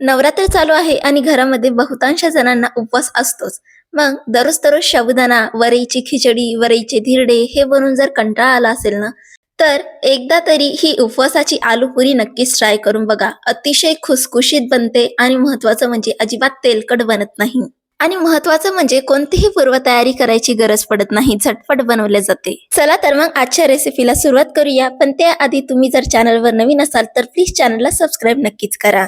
नवरात्र चालू आहे आणि घरामध्ये बहुतांश जणांना उपवास असतोच. मग दररोज दररोज साबुदाणा वरईची खिचडी वरईचे धिरडे हे बनून जर कंटाळा आला असेल ना तर एकदा तरी ही उपवासाची आलू पुरी नक्कीच ट्राय करून बघा. अतिशय खुसखुशीत बनते आणि महत्वाचं म्हणजे अजिबात तेलकट बनत नाही. आणि महत्वाचं म्हणजे कोणतीही पूर्वतयारी करायची गरज पडत नाही झटपट बनवले जाते. चला तर मग आजच्या रेसिपीला सुरुवात करूया पण त्याआधी तुम्ही जर चॅनलवर नवीन असाल तर प्लीज चॅनलला सबस्क्राईब नक्कीच करा.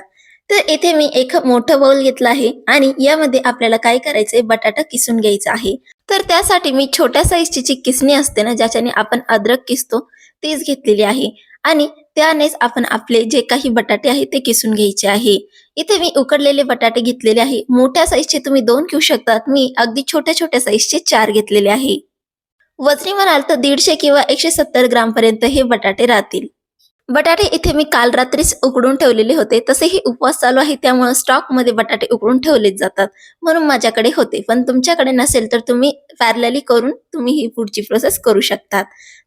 तर इथे मी एक मोठं बाउल घेतलं आहे आणि यामध्ये आपल्याला काय करायचंय? बटाटा किसून घ्यायचा आहे. तर त्यासाठी मी छोट्या साईजची जी किसणी असते ना ज्याच्याने आपण अद्रक किसतो तीच घेतलेली आहे. आणि त्यानेच आपण आपले जे काही बटाटे आहे ते किसून घ्यायचे आहे. इथे मी उकडलेले बटाटे घेतलेले आहे. मोठ्या साईजचे तुम्ही दोन घेऊ शकतात. मी अगदी छोट्या छोट्या साईजचे चार घेतलेले आहे. वजनी म्हणाल तर दीडशे किंवा एकशे सत्तर ग्राम पर्यंत हे बटाटे राहतील. बटाटे इथे मी काल रात्रीच उकडून ठेवलेले होते. तसेही उपवास चालू आहे त्यामुळे स्टॉकमध्ये बटाटे उकडून ठेवलेच जातात. म्हणून माझ्याकडे होते. पण तुमच्याकडे नसेल तर तुम्ही पॅरलली करून तुम्ही ही पुढची प्रोसेस करू शकतात.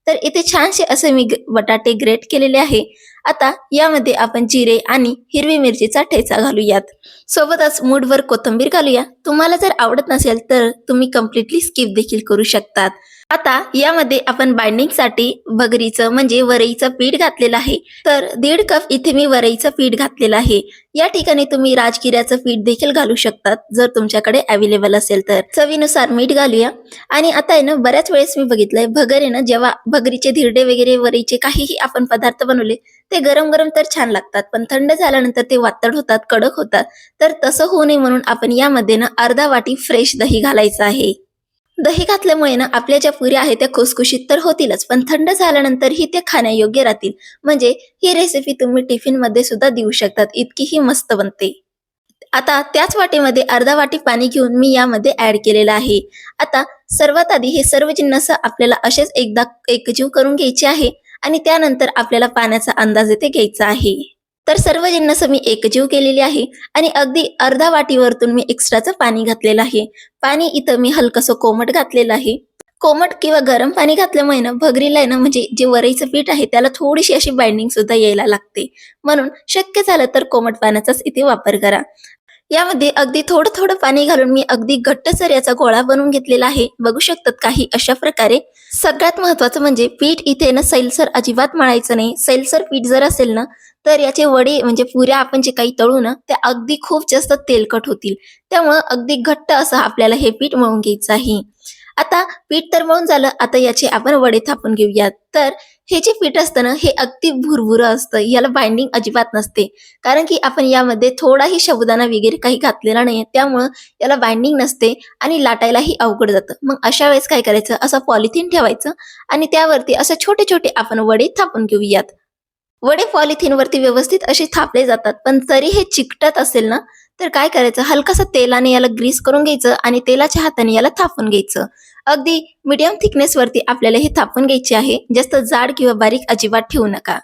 तर इथे छानसे असे मी बटाटे ग्रेट केलेले आहे. आता यामध्ये आपण जिरे आणि हिरवी मिरचीचा ठेचा घालूयात. सोबतच मूठभर कोथिंबीर घालूया. तुम्हाला जर आवडत नसेल तर तुम्ही कम्प्लिटली स्किप देखील करू शकतात. आता यामध्ये आपण बाइंडिंगसाठी बगरीचं म्हणजे वरईचं पीठ घातलेलं आहे. तर दीड कप इथे मी वरईचं पीठ घातलेलं आहे. या ठिकाणी तुम्ही राजगिऱ्याचं पीठ देखील घालू शकतात जर तुमच्याकडे अवेलेबल असेल तर. चवीनुसार मीठ घालूया. आणि आता आहे ना बऱ्याच वेळेस मी बघितलंय भगर आहे ना जेव्हा भगरीचे धिरडे वगैरे वरईचे काहीही आपण पदार्थ बनवले ते गरम गरम तर छान लागतात पण थंड झाल्यानंतर ते वातड होतात कडक होतात. तर तसं होऊ नये म्हणून आपण यामध्ये ना अर्धा वाटी फ्रेश दही घालायचं आहे. दही घातल्यामुळे ना आपल्या ज्या पुऱ्या आहेत त्या खुसखुशीत तर होतीलच पण थंड झाल्यानंतरही ते खाण्यायोग्य राहतील. म्हणजे ही रेसिपी तुम्ही टिफिनमध्ये सुद्धा देऊ शकतात इतकीही मस्त बनते. आता त्याच वाटीमध्ये अर्धा वाटी पाणी घेऊन मी यामध्ये ऍड केलेलं आहे. आता सर्वात आधी हे सर्व जिन्नस आपल्याला असेच एकदा एकजीव करून घ्यायचे आहे. आणि त्यानंतर आपल्याला पाण्याचा अंदाज येथे घ्यायचा आहे. तर सर्व जिन्नस मी एकजीव केलेली आहे आणि अगदी अर्धा वाटीवरतून मी एक्स्ट्राचं पाणी घातलेलं आहे. पाणी इथं मी हलकसं कोमट घातलेलं आहे. कोमट किंवा गरम पाणी घातल्यामुळे ना भगरीला आहे ना म्हणजे जे वरईचं पीठ आहे त्याला थोडीशी अशी बाइंडिंग सुद्धा यायला लागते. म्हणून शक्य झालं तर कोमट पाण्याचाच इथे वापर करा. यामध्ये अगदी थोडं थोडं पाणी घालून मी अगदी घट्टसर याचा गोळा बनवून घेतलेला आहे. बघू शकतात काही अशा प्रकारे. सगळ्यात महत्वाचं म्हणजे पीठ इथे ना सैलसर अजिबात मळायचं नाही. सैलसर पीठ जर असेल ना तर याचे वडे म्हणजे पुऱ्या आपण जे काही तळू ना त्या अगदी खूप जास्त तेलकट होतील. त्यामुळं अगदी घट्ट असं आपल्याला हे पीठ मळून घ्यायचं आहे. आता पीठ तर मळून झालं आता याचे आपण वडे थापून घेऊयात तर हे जे पीठ असतं ना हे अगदी भुरभुरं असतं. याला बाइंडिंग अजिबात नसते. कारण की आपण यामध्ये थोडाही शबुदाना वगैरे काही घातलेला नाहीये. त्यामुळं याला बाइंडिंग नसते आणि लाटायलाही अवघड जातं. मग अशा वेळेस काय करायचं? असं पॉलिथिन ठेवायचं आणि त्यावरती असं छोटे छोटे आपण वडे थापून घेऊयात. वडे पॉलिथिनवरती व्यवस्थित असे थापले जातात. पण तरी हे चिकटत असेल ना तर काय करायचं? हलकासा तेलाने याला ग्रीस करून घ्यायचं आणि तेलाच्या हाताने याला थापून घ्यायचं. अगदी मीडियम थिकनेस वरती आपल्याला हे थापून घ्यायचे आहे. जास्त जाड किंवा बारीक अजिबात ठेवू नका.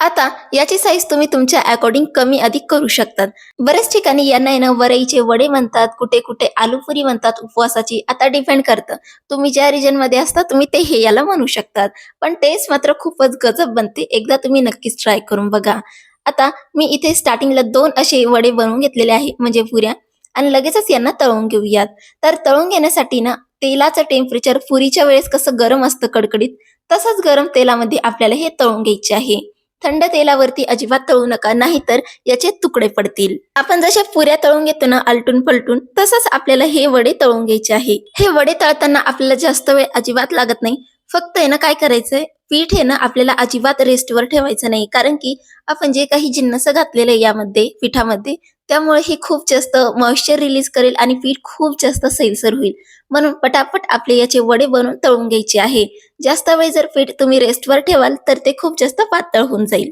आता याची साईज तुम्ही तुमच्या अकॉर्डिंग कमी अधिक करू शकतात. बऱ्याच ठिकाणी यांना येणं वरईचे वडे म्हणतात कुठे कुठे आलूपुरी म्हणतात उपवासाची. आता डिपेंड करतं. तुम्ही ज्या रिजनमध्ये असता तुम्ही ते हे याला म्हणू शकतात. पण टेस्ट मात्र खूपच गजब बनते. एकदा तुम्ही नक्कीच ट्राय करून बघा. आता मी इथे स्टार्टिंगला दोन असे वडे बनवून घेतलेले आहे म्हणजे पुऱ्या. आणि लगेचच यांना तळून घेऊयात. तर तळून घेण्यासाठी ना तेलाचं टेम्परेचर पुरीच्या वेळेस कसं गरम असतं कडकडीत तसंच गरम तेलामध्ये आपल्याला हे तळून घ्यायचे आहे. थंड तेलावरती अजिबात तळू नका नाहीतर याचे तुकडे पडतील. आपण जशा पुऱ्या तळून घेतो ना आलटून पलटून तसंच आपल्याला हे वडे तळून घ्यायचे आहे. हे वडे तळताना आपल्याला जास्त वेळ अजिबात लागत नाही. फक्त आहे ना काय करायचंय? पीठ आहे ना आपल्याला अजिबात रेस्टवर ठेवायचं नाही. कारण की आपण जे काही जिन्नस घातलेले आहे यामध्ये पिठामध्ये त्यामुळे हे खूप जास्त मॉइश्चर रिलीज करेल आणि पीठ खूप जास्त सैलसर होईल. म्हणून पटापट आपले याचे वडे बनवून तळून घ्यायचे आहे. जास्त वेळ जर पीठ तुम्ही रेस्टवर ठेवाल तर ते खूप जास्त पातळ होऊन जाईल.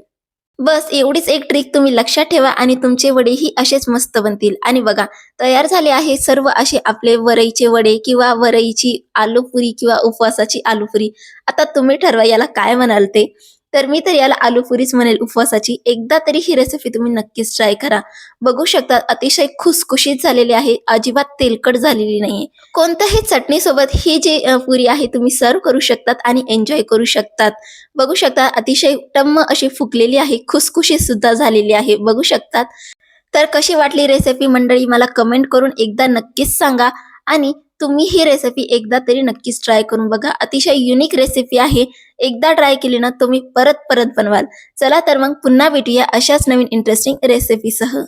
बस एवढीच एक ट्रिक तुम्ही लक्षात ठेवा आणि तुमचे वडेही असेच मस्त बनतील. आणि बघा तयार झाले आहे सर्व असे आपले वरईचे वडे किंवा वरईची आलूपुरी किंवा उपवासाची आलूपुरी. आता तुम्ही ठरवा याला काय म्हणाल ते. तर मी तर याला आलूपुरीच म्हणेल उपवासाची. एकदा तरी ही रेसिपी तुम्ही नक्कीच ट्राय करा. बघू शकता अतिशय खुसखुशीत झालेली आहे. अजिबात तेलकट झालेली नाहीये. कोणत्याही चटणी सोबत ही जी पुरी आहे तुम्ही सर्व करू शकतात आणि एन्जॉय करू शकतात. बघू शकता अतिशय टम्म अशी फुकलेली आहे. खुसखुशीत सुद्धा झालेली आहे. बघू शकतात. तर कशी वाटली रेसिपी मंडळी मला कमेंट करून एकदा नक्कीच सांगा. आणि तुम्ही ही रेसिपी एकदा तरी नक्कीच ट्राय करून बघा. अतिशय युनिक रेसिपी आहे. एकदा ट्राय केली ना तुम्ही परत परत बनवाल. चला तर मग पुन्हा भेटूया अशाच नवीन इंटरेस्टिंग रेसिपीसह